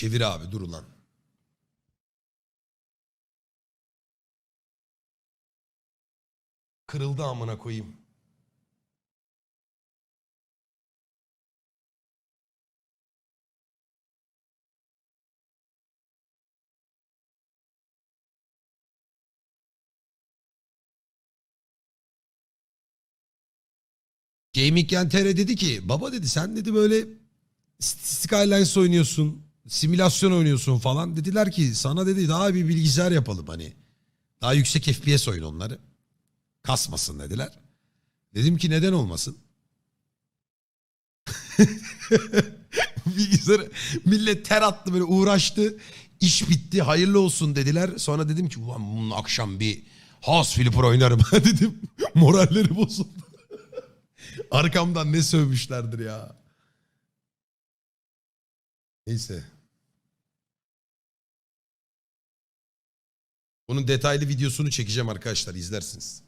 Çevir abi dur ulan. Kırıldı amına koyayım. Gaming Yan TR dedi ki baba dedi sen dedi böyle Skylines oynuyorsun, simülasyon oynuyorsun falan. Dediler ki sana dedi daha bir bilgisayar yapalım hani. Daha yüksek FPS oyun onları. Kasmasın dediler. Dedim ki neden olmasın? Bilgisayarı millet ter attı böyle uğraştı. İş bitti hayırlı olsun dediler. Sonra dedim ki ulan bunun akşam bir House Flipper oynarım dedim. Moralleri bozuldu. Arkamdan ne sövmüşlerdir ya. Neyse. Bunun detaylı videosunu çekeceğim arkadaşlar izlersiniz.